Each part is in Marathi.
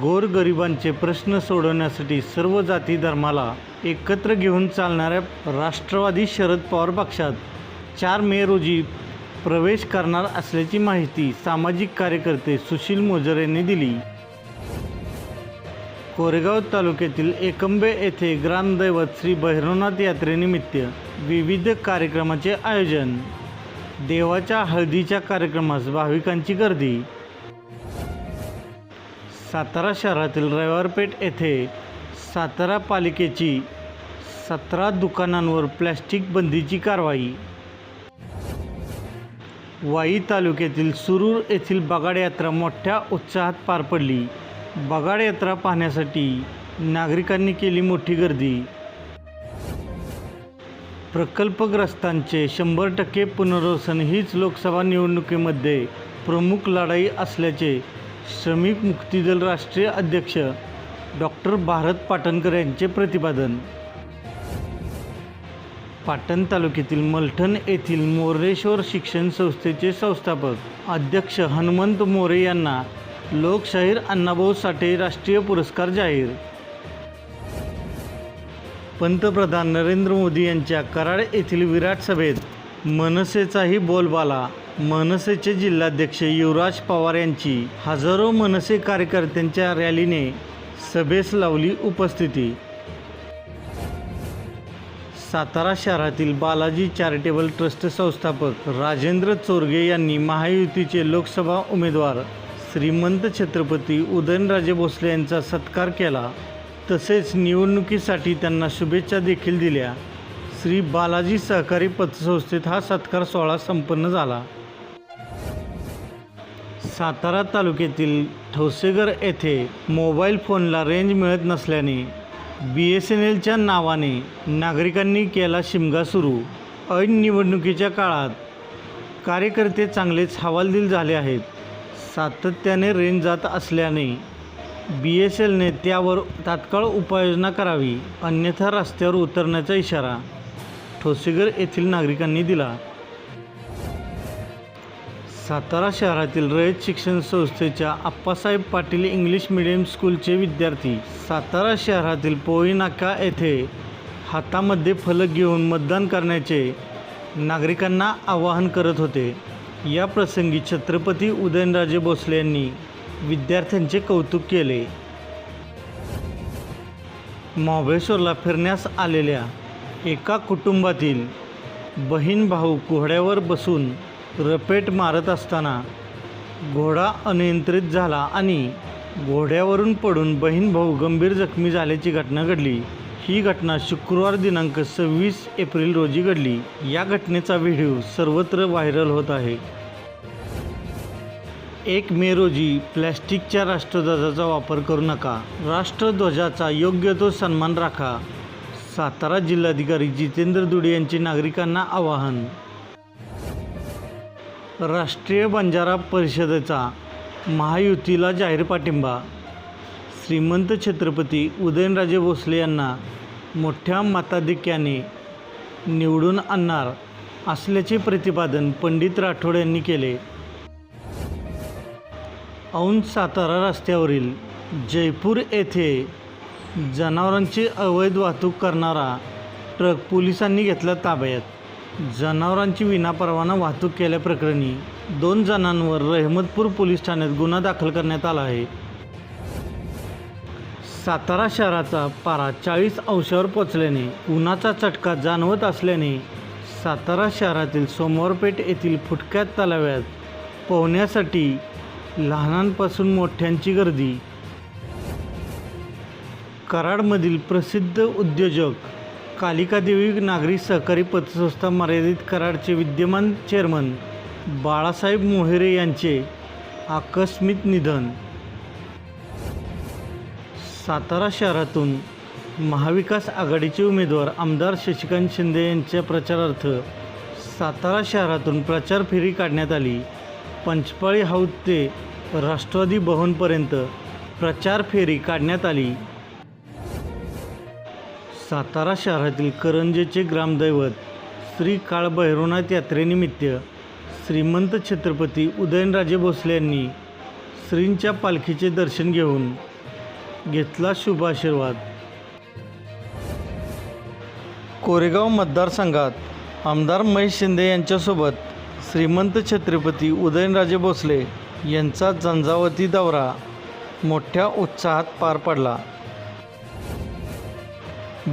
गोरगरिबांचे प्रश्न सोडवण्यासाठी सर्व जाती धर्माला एकत्र घेऊन चालणाऱ्या राष्ट्रवादी शरद पवार पक्षात चार मे रोजी प्रवेश करणार असल्याची माहिती सामाजिक कार्यकर्ते सुशील मोजर यांनी दिली. कोरेगाव तालुक्यातील एकंबे येथे ग्रामदैवत श्री भैरवनाथ यात्रेनिमित्त विविध कार्यक्रमाचे आयोजन देवाच्या हळदीच्या कार्यक्रमास भाविकांची गर्दी. सातारा शहरातील रविवारपेठ येथे सातारा पालिकेची सतरा दुकानांवर प्लॅस्टिक बंदीची कारवाई. वाई तालुक्यातील सुरूर येथील बगाड यात्रा मोठ्या उत्साहात पार पडली. बगाड यात्रा पाहण्यासाठी नागरिकांनी केली मोठी गर्दी. प्रकल्पग्रस्तांचे शंभर टक्के पुनर्वसन हीच लोकसभा निवडणुकीमध्ये प्रमुख लढाई असल्याचे श्रमिक मुक्ती दल राष्ट्रीय अध्यक्ष डॉक्टर भारत पाटणकर यांचे प्रतिपादन. पाटण तालुक्यातील मलठण येथील मोरेश्वर शिक्षण संस्थेचे संस्थापक अध्यक्ष हनुमंत मोरे यांना लोकशाहीर अण्णाभाऊ साठे राष्ट्रीय पुरस्कार जाहीर पंतप्रधान नरेंद्र मोदी यांच्या कराड येथील विराट सभेत मनसेचाही बोलबाला. मनसेचे जिल्हाध्यक्ष युवराज पवार यांची हजारो मनसे कार्यकर्त्यांच्या रॅलीने सभेस लावली उपस्थिती. सातारा शहरातील बालाजी चॅरिटेबल ट्रस्ट संस्थापक राजेंद्र चोरगे यांनी महायुतीचे लोकसभा उमेदवार श्रीमंत छत्रपती उदयनराजे भोसले यांचा सत्कार केला. तसेच निवडणुकीसाठी त्यांना शुभेच्छा देखील दिल्या. श्री बालाजी सहकारी पतसंस्थेत हा सत्कार सोहळा संपन्न झाला. सातारा तालुक्यातील ठोसेगर येथे मोबाईल फोनला रेंज मिळत नसल्याने बी एस एन एलच्या नावाने नागरिकांनी केला शिमगा सुरू. ऐन निवडणुकीच्या काळात कार्यकर्ते चांगलेच हवालदिल झाले आहेत. सातत्याने रेंज जात असल्याने बी एस एलने त्यावर तात्काळ उपाययोजना करावी अन्यथा रस्त्यावर उतरण्याचा इशारा ठोसेगर येथील नागरिकांनी दिला. सातारा शहरातील रयत शिक्षण संस्थेच्या आप्पासाहेब पाटील इंग्लिश मिडियम स्कूलचे विद्यार्थी सातारा शहरातील पोळी नाका येथे हातामध्ये फलक घेऊन मतदान करण्याचे नागरिकांना आवाहन करत होते. या प्रसंगी छत्रपती उदयनराजे भोसले यांनी विद्यार्थ्यांचे कौतुक केले. महाबळेश्वरला फिरण्यास आलेल्या एका कुटुंबातील बहीण भाऊ घोड्यावर बसून रपेट मारत असताना घोडा अनियंत्रित झाला आणि घोड्यावरून पडून बहीण भाऊ गंभीर जखमी झाल्याची घटना घडली. ही घटना शुक्रवार दिनांक सव्वीस एप्रिल रोजी घडली. या घटनेचा व्हिडिओ सर्वत्र व्हायरल होत आहे. एक मे रोजी प्लॅस्टिकच्या राष्ट्रध्वजाचा वापर करू नका. राष्ट्रध्वजाचा योग्य तो सन्मान राखा. सातारा जिल्हाधिकारी जितेंद्र दुडे यांचे नागरिकांना आवाहन. राष्ट्रीय बंजारा परिषदेचा महायुतीला जाहीर पाठिंबा. श्रीमंत छत्रपती उदयनराजे भोसले यांना मोठ्या मताधिक्याने निवडून आणणार असल्याचे प्रतिपादन पंडित राठोड यांनी केले. औंध सातारा रस्त्यावरील जयपूर येथे जनावरांची अवैध वाहतूक करणारा ट्रक पोलिसांनी घेतला ताब्यात. जनावरांची विनापरवाना वाहतूक केल्याप्रकरणी दोन जणांवर रहमतपूर पोलीस ठाण्यात गुन्हा दाखल करण्यात आला आहे. सातारा शहराचा पारा चाळीस अंशावर पोचल्याने उन्हाचा चटका जाणवत असल्याने सातारा शहरातील सोमवारपेठ येथील फुटक्या तलाव्यात पोहण्यासाठी लहानांपासून मोठ्यांची गर्दी. कराडमधील प्रसिद्ध उद्योजक कालिकादेवी नागरी सहकारी पतसंस्था मर्यादित कराडचे विद्यमान चेअरमन बाळासाहेब मोहेरे यांचे आकस्मिक निधन. सातारा शहरातून महाविकास आघाडीचे उमेदवार आमदार शशिकांत शिंदे यांच्या प्रचारार्थ सातारा शहरातून प्रचार फेरी काढण्यात आली. पंचपाळी हाऊस ते राष्ट्रवादी भवनपर्यंत प्रचार फेरी काढण्यात आली. सातारा शहरातील करंजेचे ग्रामदैवत श्री काळभैरवनाथ यात्रेनिमित्त श्रीमंत छत्रपती उदयनराजे भोसले यांनी श्रींच्या पालखीचे दर्शन घेऊन घेतला शुभ आशीर्वाद कोरेगाव मतदारसंघात आमदार महेश शिंदे यांच्यासोबत श्रीमंत छत्रपती उदयनराजे भोसले यांचा झंझावती दौरा मोठ्या उत्साहात पार पडला.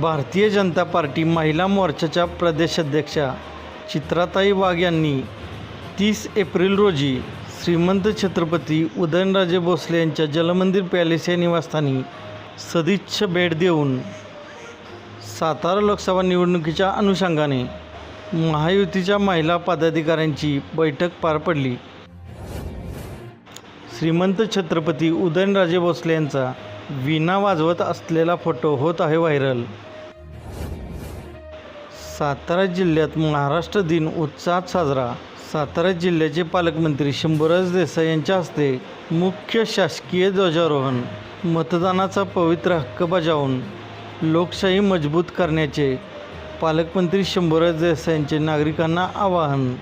भारतीय जनता पार्टी महिला मोर्चाच्या प्रदेशाध्यक्षा चित्राताई वाघ यांनी तीस एप्रिल रोजी श्रीमंत छत्रपती उदयनराजे भोसले यांच्या जलमंदिर पॅलेस या निवासस्थानी सदिच्छ भेट देऊन सातारा लोकसभा निवडणुकीच्या अनुषंगाने महायुतीच्या महिला पदाधिकाऱ्यांची बैठक पार पडली. श्रीमंत छत्रपती उदयनराजे भोसले यांचा विणा वाजवत असलेला फोटो होत आहे व्हायरल. सातारा जिल्ह्यात महाराष्ट्र दिन उत्साहात साजरा. सातारा जिल्ह्याचे पालकमंत्री शंभूराज देसाई यांच्या हस्ते मुख्य शासकीय ध्वजारोहण मतदानाचा पवित्र हक्क बजावून लोकशाही मजबूत करण्याचे पालकमंत्री शंभूराज देसाईंचे नागरिकांना आवाहन.